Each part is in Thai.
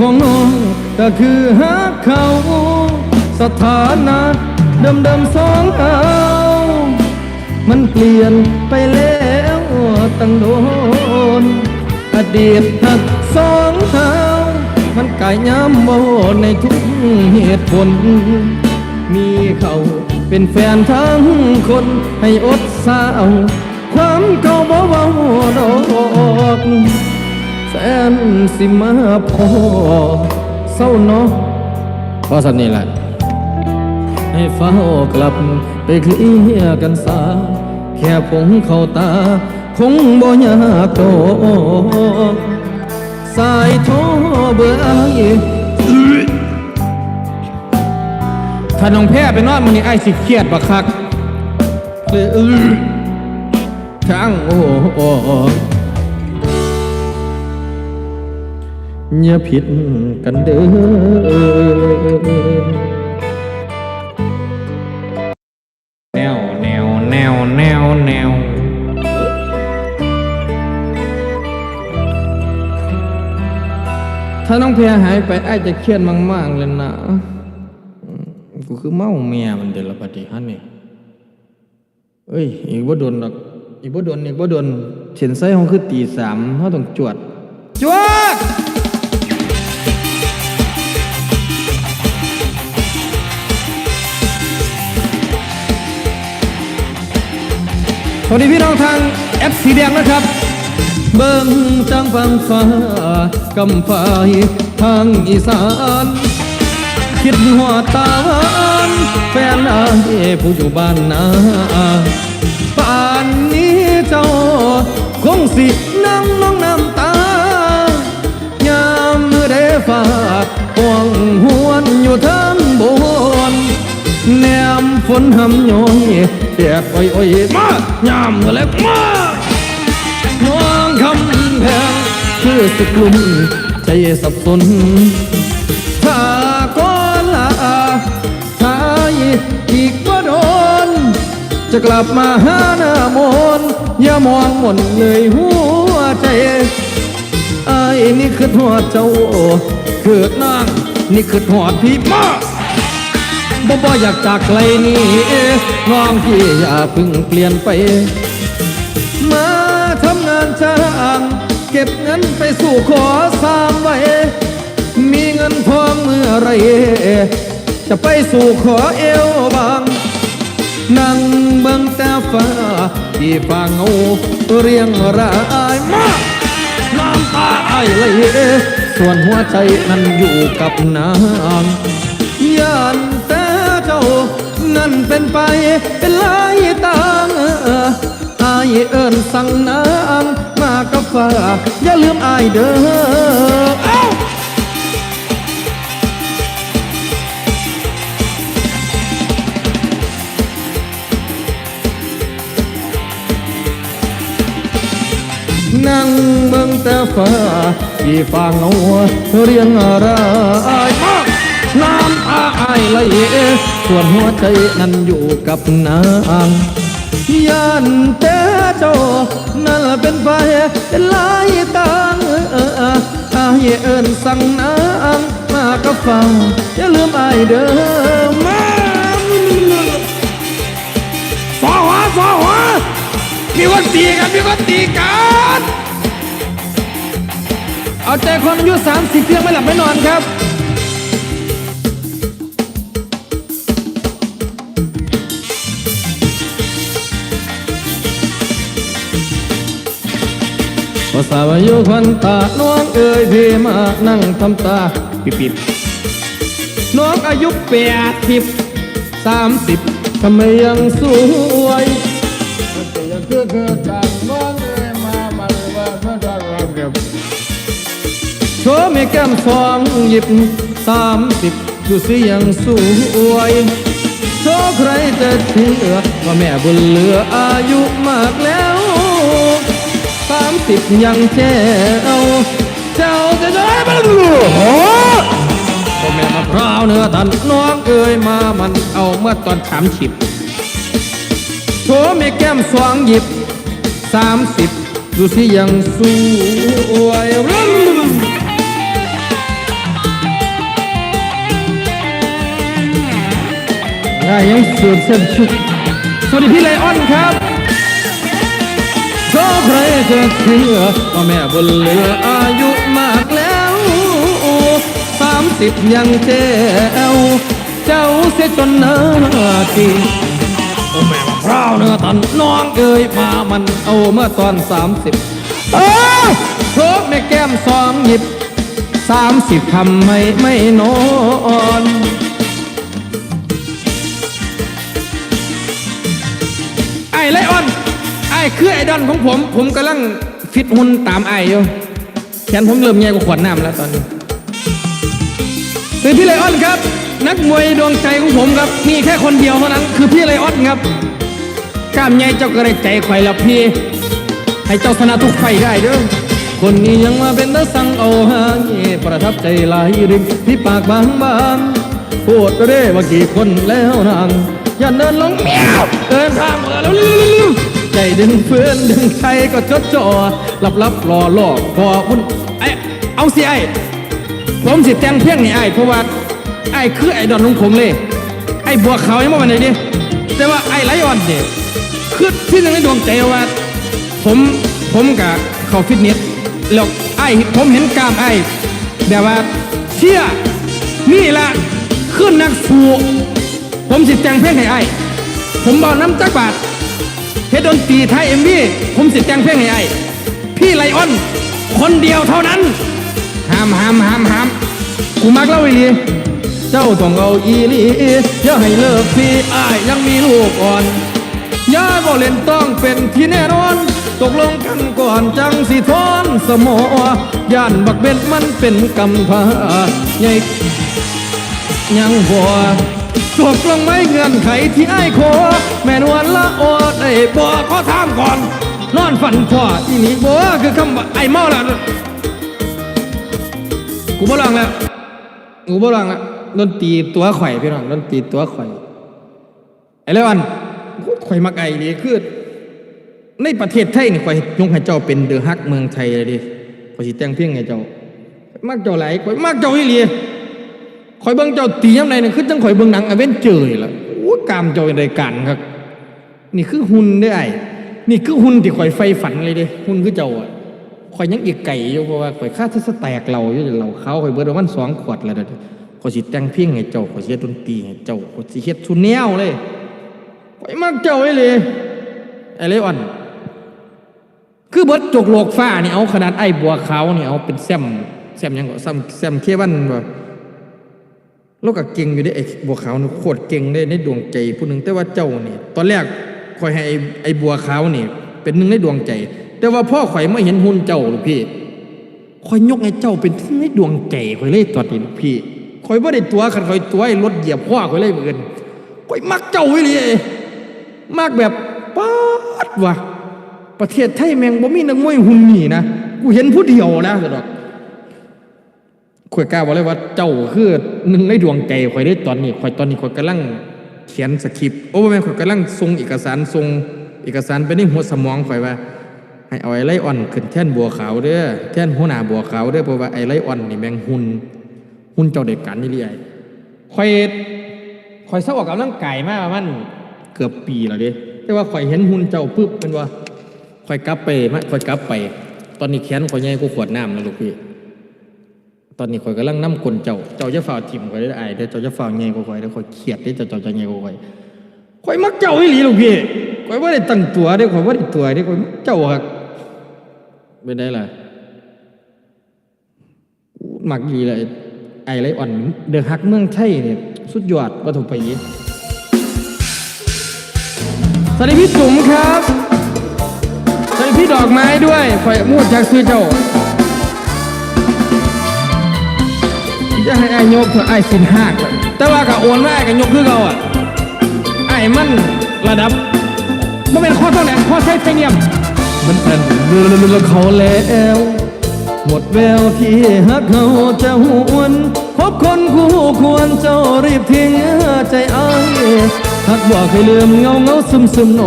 ของน้องก็คือหักเขา สถานะเดิมเดิมๆสองเรามันเปลี่ยนไปแล้วตั้งโดน อดีตหักสองเท้า มันกายย้ำโมในทุกเหตุผล มีเขาเป็นแฟนทั้งคนให้อดสาว ความเก่าบ่เว้า สิมาพอเศร้าเนาะเพอสันนี่แหละให้เฝ้ากลับไปเคลียกันซาแค่ผงเข้าตา คงบ่ยากโตสายโทเบื่อไอถ้าน้องแพ้ไปนอนมันนี่ไอ้สิเครียดบักคักเลยอื้อช่างโอ้ อ้อย่าผิดกันเด้อแนวแนวแนวแนวแนวถ้าน้องเพียหายไปไอ้ายจะเครียดมาก ๆ เลยนะอืมกูคือเมาเมียมันเดี๋ยวละปฏิหันนี่เอ้ย อีกบ่โดนหรอก อีกบ่โดนอีกบ่โดนเฉียนไส้ห้องคือตีสามเขาต้องจวด จวด วัสดีพี่น้องทางแอปสีแดงนะครับ เบิ่งจังฟังฟ้ากำฟ้าทางอีสาน คิดหัวตาวนแฟนอายผู้อยู่บ้านนาป่านนี้เจ้า คงสินั่งน้องน้ำตา ยามมือได้ฝากห่วงหวนอยู่ทั้งบน แนมฝนหำย้อยเปียกอ้อยอ้อยมายามเมื่อไรมาน้องคำแพงคือสุกลุ่มใจสับสนถ้าก่อนลาถ้าอีกก็โดน จะกลับมาหาหน้ามนอย่ามองหม่นเลยหัวใจไอ้นี่คือหัวเจ้าคือนางนี่คือหัวพี่มา บ่บ่อยากจากไกลนี่น้องพี่อย่าพึ่งเปลี่ยนไป มาทำงานจ้างเก็บเงินไปสู่ขอสร้างไว้ มีเงินทอเมื่อไร จะไปสู่ขอเอวบาง นั่งเบิ่งแต่ฟ้าที่ฟ้าเงาเรียงรายมาน้ำตาไอไหลส่วนหัวใจนั้นอยู่กับนางยานแต่ นั่นเป็นไปเป็นลายต่างอายเอิญสั่งนางมากับฟ้าอย่าลืมอายเด้อเอ้านั่งเบิ่งแต่ฟ้าที่ฟ้าเงาเรียงราย ไหลส่วนหัวใจนั้นอยู่กับนางย่านแต่เจ้านั่นเป็นไฟเป็นลายตางเออเอออายเอิญสั่งนางมากับฟังอย่าลืมอายเด้อมาสอหัวสอหัวมีคนตีกันมีคนตีกันเอาใจคนอายุ30เพียงไม่หลับไม่นอนครับ ภาษาวายุควันตาน้องเอ๋ยพี่มานั่งทำตาปิดปิดๆน้องอายุแปดสิบสามสิบทำไมยังสวยคือคือต่างมองเลยมามันว่าเมื่อตอนเราเก็บโชว์มีแก้มสองหยิบสามสิบดูสิยังสวยโชว์ใครจะเชื่อว่าแม่บุญเหลืออายุมากแล้วิบยังแจ้าเจ้าจะได้บ้างโอ้พ่อแม่มะพร้าวเนื้อตันน้องเอ่ยมามันเอาเมื่อตอนสามสิบโถมีแก้มสว่างหยิบสามสิบดูสิยังสวยรุ่นยังสวมเส้อชุด สวัสดีพี่ไลออนครับ ใครจะเชื่อว่าแม่บุญเหลืออายุมากแล้วสามสิบยังเจ้วเจ้าเสียจนหน้าทีโอ้แม่ว่าพร้าวเนื้อตันน้องเอ่ยมามันเอาเมื่อตอนสามสิบเออโชคแม่แก้มสองหยิบสามสิบคำไม่ไม่นอน อ้คือไอดอนของผม ผมกำลังฟิตหุ่นตามไอ้อยู่แขนผมเริ่มใหญ่กว่าขวดน้ำแล้วตอนนี้คือพี่ไลออนครับ นักมวยดวงใจของผมครับมีแค่คนเดียวเท่านั้น คือพี่ไลออนครับกล้ามใหญ่เจ้าก็ได้ใจไข่ละพี่ให้เจ้าชนะทุกไฟได้เด้อคนนี้ยังมาเป็นตะสังเอาหางประทับใจหลายริมที่ปากบางบางๆพูดเด้ว่ากี่คนแล้วนางอย่าเดินลงแมวเดินทางเออแล้วเร็ว ใจดึงเพื่อนดึงใครก็จดจ่อหลับรับรอหลอกพอคุณไอเอาสิไอผมสิแต่งเพียงนี่ไอเพราะว่าไอคือไอดอนของผมเลย ไอบัวขาวยังมาวันไหนดิแต่ว่าไอไลออนเนี่ยคือที่หนึ่งในดวงใจว่า ผมผมกับเขาฟิตเนสแล้วไอผมเห็นกล้ามไอแบบว่าเชี่ยนี่ละขึ้นนักสู้ผมสิแต่งเพลงให้ไอผมบอกน้ำจักบาท เฮ็ดดนตรีไทยเอ็มวีผมสิแต่งเพลงให้ไอ้พี่ไลออน คนเดียวเท่านั้นห้ามห้ามห้ามห้ามกูมักเล่าอีหลีเจ้าต้องเอาอีหลีอย่าให้เลิกพี่อ้ายยังมีลูกอ่อนย่าก็เล่นต้องเป็นที่แน่นอน ตกลงกันก่อนจังสิทอนสมอย่านบักเบ็ดมันเป็นกำพร้าใหญ่ยังบัว ตกลงไม่เงื่อนไขที่ไอ้ายขอแม่นวลละอดไอ้บัวขอถามก่อน นอนฝันพ่ออีนี่บัวคือคำว่าไอ้เมาแล้วกูบ่ลองแล้วกูบ่ลองแล้วดนตรีตัวข่อยพี่น้องดนตรีตัวข่อยไอ้เลวันข่อยมักไอ้ดีคือในประเทศไทยนี่ข่อยยกให้เจ้าเป็นเดอะฮักเมืองไทยเลยดิข่อยสิแต่งเพลงให้เจ้ามักเจ้าหลายข่อยมักเจ้าอีหลี ข่อยเบิ่งเจ้าตียามใดนี่คือจังข่อยเบิ่งหนังอเวนเจอร์ล่ะโอ้กามเจ้าเป็นรายการครับ นี่คือหุ่นเด้ไอ้นี่คือหุ่นที่ข่อยใฝ่ฝันเลยเด้หุ่นคือเจ้าอะข่อยยังอีกไก่อยู่เพราะว่าข่อยค่าที่สแตกเราอยู่เราเขาข่อยเบิดประมาณสองขวดแล้วเด้อข่อยสิแต่งเพลงให้เจ้าข่อยสิเฮ็ดดนตรีให้เจ้าข่อยสิเฮ็ดทุนแนวเลยข่อยมักเจ้าไอ้เลยไอ้เลยอ่อนคือเบิดจกโลกฟ้านี่เอาขนาดไอ้บัวขาวนี่เอาเป็นแซมแซมยังก็ซ้ำแซมเควันบ่ โลกก็เก่งอยู่ได้ไอ้บัวขาวนี่โคตรเก่งได้ในดวงใจผู้หนึ่งแต่ว่าเจ้านี่ตอนแรกข่อยให้ไอ้ไอ้บัวขาวนี่ เป็นหนึ่งในดวงใจ แต่ว่าพ่อข่อยไม่เห็นหุ่นเจ้าลูกพี่ข่อยยกให้เจ้าเป็นที่ในดวงใจข่อยเลยตอดนี่ลูกพี่ข่อยบ่ได้ตัวคันข่อยตัวไอ้รถเหยียบพ่อข่อยเลยเหมือนข่อยมักเจ้าไว้เลยมักแบบป๊าดวะประเทศไทยแมงบ่มีนักมวยหุ่นนี่นะกูเห็นผู้เดียวนะสะดอก ข่อยกล้าบอกเลยว่าเจ้าคือหนึ่งในดวงใจข่อยได้ตอนนี้ข่อยตอนนี้ข่อยกำลังเขียนสคริปต์โอ้แม่ข่อยกำลังส่งเอกสารส่งเอกสารไปในหัวสมองข่อยว่า ให้เอาไอ้ไลออนขึ้นแท่นบัวขาวเด้อแท่นหัวหน้าบัวขาวเด้อเพราะว่าไอ้ไลออนนี่แมงหุ่นหุ่นเจ้าเด็กกันนี่เรื่อยข่อยข่อยเศร้าออกกำลังกายมาประมันเกือบปีแล้วเด้แต่ว่าข่อยเห็นหุ่นเจ้าปุ๊บเป็นว่าข่อยกลับไปมาข่อยกลับไป ตอนนี้แขนข่อยใหญ่กว่าขวดน้ำนะลูกพี่ ตอนนี้ข่อยกำลังน้ำกลนเจ้า เจ้าจะฝ่าทิมข่อยได้อายเด้อเจ้าจะฝ่าใหญ่กว่าข่อยเด้อข่อยเครียดเด้อเจ้าเจ้าจะใหญ่กว่าข่อยข่อยมักเจ้าอีหลีลูกพี่ข่อยว่าได้ตั้งตัวเด้อข่อยว่าได้ตัวเด้อข่อยมักเจ้าครับเป็นได้ล่ะมักดีเลยไอ้ไรอ่อน เดือะฮักเมืองไทยเนี่ยสุดยอดวัตถุไปยีสวัสดีพี่จุ๋มครับสวัสดีพี่ดอกไม้ด้วยข่อยมูดจากซื้อเจ้า จะให้ไอ้ายกเถอะไอ้ายสินหักเลยแต่ว่ากับโอนว่าไอ้กับยกคือเขาอะไอ้ายมันระดับมันเป็นข้อเท่าไหร่ข้อใช้เนียมมันเป็นเรื่องเขาแล้วหมดแววที่ฮักเขาจะหวนพบคนคู่ควรเจ้ารีบทิ้งใจอ้ายหักบอกให้ลืมเงาเงาซึมซึมโน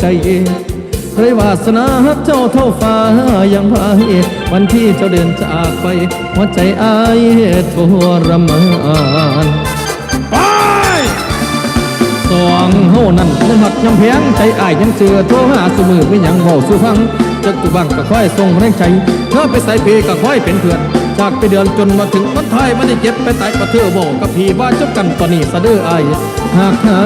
ใจเอง เคยวาสนาฮักเจ้าเท่าฟ้ายังพายวันที่เจ้าเดินจากไป หัวใจอ้ายทรมานไปสองเฮานั้นยังหัดยังเพียงใจอ้ายยังเจือโทรหาสุมือไม่ยังเบาสู่ฟังจักกูบังก็ค่อยส่งแรงใจเธอไปใส่เพก็ค่อยเป็นเพื่อนจากไปเดือนจนมาถึงวันไทายมันได้เจ็บไปตายประเทือบอกกับพี่ว่าจบกันตอนนี้สะดืออ้ายหากหา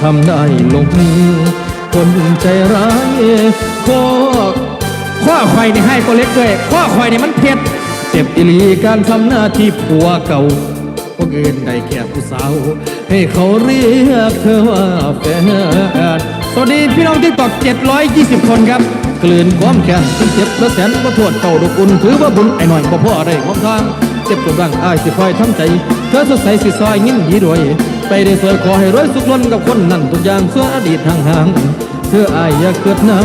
ทำได้ลงมือ คนใจร้ายข้อข้อควายนี่ให้ก็เล็กด้วยข้อควายนี่มันเผ็ดเจ็บอีลีการทำหน้าที่ผัวเก่าพวกอื่นได้แค่ผู้สาว ให้เขาเรียกเธอว่าแฟนสวัสดีพี่น้องที่ตอก720 คนครับ กลืนความแค้นเจ็บและแสนบ่ทวดเก่าดุกุนถือว่าบุญไอ้หน่อยบ่พ่ออะไรของทาง เจ็บตัวร่างอายสิคอยทำใจ เธอสดใสสิซอยยิ้มยีรวย ไปได้สวยขอให้รวยสุขล้นกับคนนั้นทุกอย่างส่วนอดีตห่างๆเธออายอย่าเกิดน้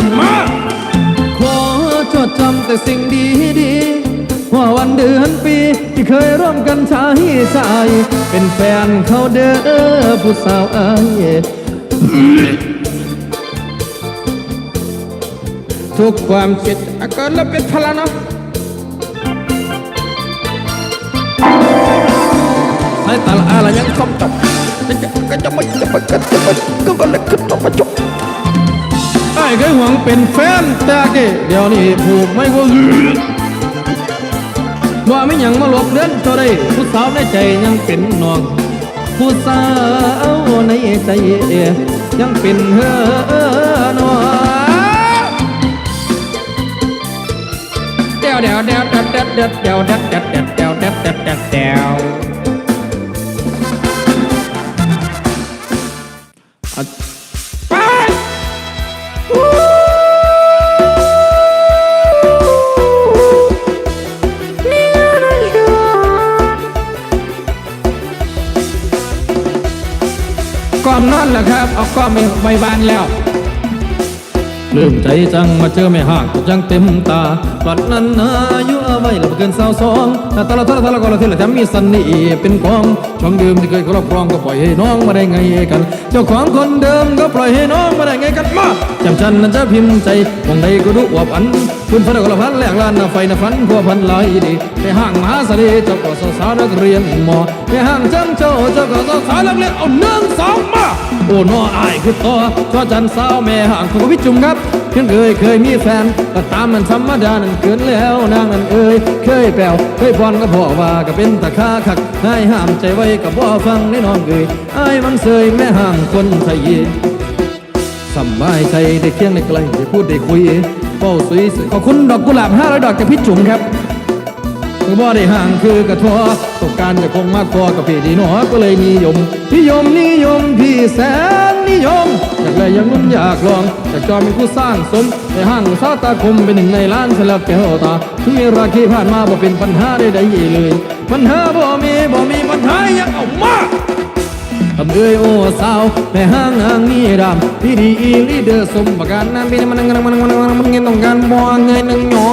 ำมาขอจดจำแต่สิ่งดีดีว่าวันเดือนปีที่เคยร่วมกันใช้สาย เป็นแฟนเขาเด้อผู้สาวอายทุกความคิดอก็ล้วเป็นพลังเนาะ สายตาละอะไรยังคมจบก็จะไม่จะไม่ก็จะไม่ก็ก็เลยขึ้นต้องมาจบไอ้เคยหวังเป็นแฟนแต่เกเดี๋ยวนี้ผูกไม่ก็ว่าไม่ยังมาหลบเล่นเท่าไรผู้สาวในใจยังเป็นน้อง ผู้สาวในใจยังเป็นเฮอนองเดวเดี๋ยวเดี๋ยวเดี๋ยวเดี๋ยวเดี๋ยวเดี๋ยวเดี๋ยวเดี๋ยวเดี๋ยวเดี๋ยว ก้อนไปใบานแล้วลืมใจจังมาเจอไม่ห่างก็ยังเต็มตาตอนนั้นอายุเอาไว้หลับเกินสาวสองแต่ตลอดตลอดตลอดก็ละที่ละแถมมีสันนี่เป็นกองช่องเดื่มที่เคยครอบครองก็ปล่อยให้น้องมาได้ไงกัน เจ้าของคนเดิมก็ปล่อยให้น้องมาได้ไงกันมาจำฉันนั้นจะพิมพ์ใจมองใดก็รู้ว่าพันคุณพันก็ละพันแหลกลานไฟนะฟันพัวพันหลายดีไปห้างมหาเสน่ห์เจ้าก็สาวๆนักเรียนมอไปห้างจังเจ้าเจ้าก็สาวๆนักเรียนเอาหนึ่งสองมา โอ้นออายคือต่อชอจันสาวแม่ห่างของพี่จุ่มครับเพิ่งเคยเคยมีแฟนก็ตามมันธรรมดานั่นเกินแล้วนางนั่นเอ้ยเคยแปลวเคยพรก็พ่อว่าก็เป็นตะคาคักให้ห้ามใจไว้กับบ่ฟังในน้องเอ้ยอายมันเสยแม่ห่างคนไทยสบายใจได้เคียงได้ไกลได้พูดได้คุยเป้าสวยขอบคุณดอกกุหลาบห้าร้อยดอกจากพี่จุ๋มครับก็บ่ได้ห่างคือกระทัวต้องการจะคงมากพอกับพี่ดีหนอก็เลยนิยมนิยมนิยม แสนนิยมอยากเลยอยังนุ่นอยากลองอยากจอมเป็นผู้สร้างสมในห้างซาตาคมเป็นหนึ่งในล้านสลับแก้วตาที่มีราคีผ่านมาบ่เป็นปัญหาใดๆเลยปัญหาบ่มีบ่มีปัญหาอยังเอามาทำเอ้ยโอ้สาวแม่ห้างห้างนี่ดำพี่ดีอีลีเดอร์สมประการนั้นพี่มันนั่งมันนั่งมันนั่งมันเงินต้องการบ่เงินนั่งหยอ